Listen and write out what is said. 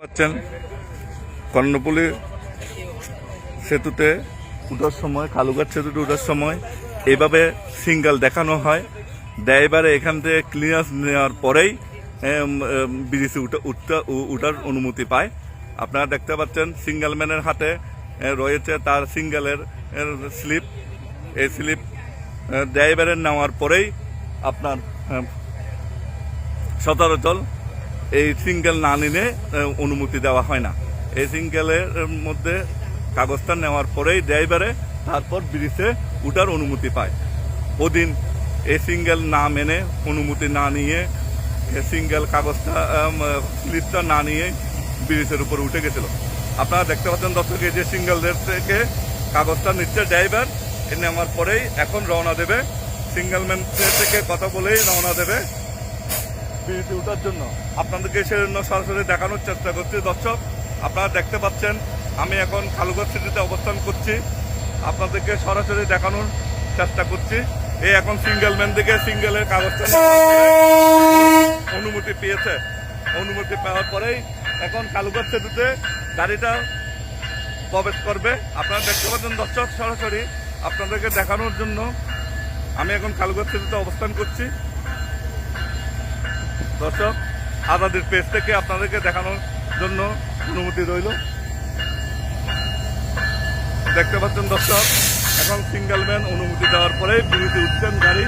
পাচ্ছেন। কর্ণপল্লী সেতুতে উঠার সময়, কালুঘাট সেতুতে উঠার সময় এইভাবে সিঙ্গেল দেখানো হয়। ড্রাইভারে এখান থেকে ক্লিয়ারেন্স নেওয়ার পরেই ব্রিজে উঠতে উঠার অনুমতি পায়। আপনারা দেখতে পাচ্ছেন সিঙ্গেল ম্যানের হাতে রয়েছে তার সিঙ্গেলের স্লিপ। এই স্লিপ ড্রাইভারের নেওয়ার পরেই আপনার সচরাচর এই সিঙ্গেল না নিলে অনুমতি দেওয়া হয় না। এই সিঙ্গেলের মধ্যে কাগজটা নেওয়ার পরেই ড্রাইভারে তারপর ব্রিজে উঠার অনুমতি পায়। ওদিন এই সিঙ্গেল না মেনে অনুমতি না নিয়ে সিঙ্গেল কাগজটা স্লিপটা না নিয়ে ব্রিজের উপর উঠে গেছিল। আপনারা দেখতে পাচ্ছেন দর্শক, এই যে সিঙ্গেলদের থেকে কাগজটা নিচ্ছে ড্রাইভার, এ নেওয়ার পরেই এখন রওনা দেবে। সিঙ্গেল ম্যান থেকে কথা বলেই রওনা দেবে। বিরতি ওঠার জন্য আপনাদেরকে সেজন্য সরাসরি দেখানোর চেষ্টা করছি। দর্শক, আপনারা দেখতে পাচ্ছেন, আমি এখন খালুগড় সিটিতে অবস্থান করছি। আপনাদেরকে সরাসরি দেখানোর চেষ্টা করছি। এই এখন সিঙ্গেল ম্যান থেকে সিঙ্গেলের কাগজটা অনুমতি পেয়েছে। অনুমতি পাওয়ার পরেই এখন কালুগড় সেতুতে গাড়িটা প্রবেশ করবে। আপনারা দেখতে পাচ্ছেন, দর্শক, সরাসরি আপনাদেরকে দেখানোর জন্য আমি এখন কালুগড় সেতুতে অবস্থান করছি। দর্শক আপনাদের পেজ থেকে আপনাদেরকে দেখানোর জন্য অনুমতি রইল। দেখতে পাচ্ছেন দর্শক, এখন সিঙ্গেল ম্যান অনুমতি দেওয়ার পরে বিরতি উঠছেন গাড়ি।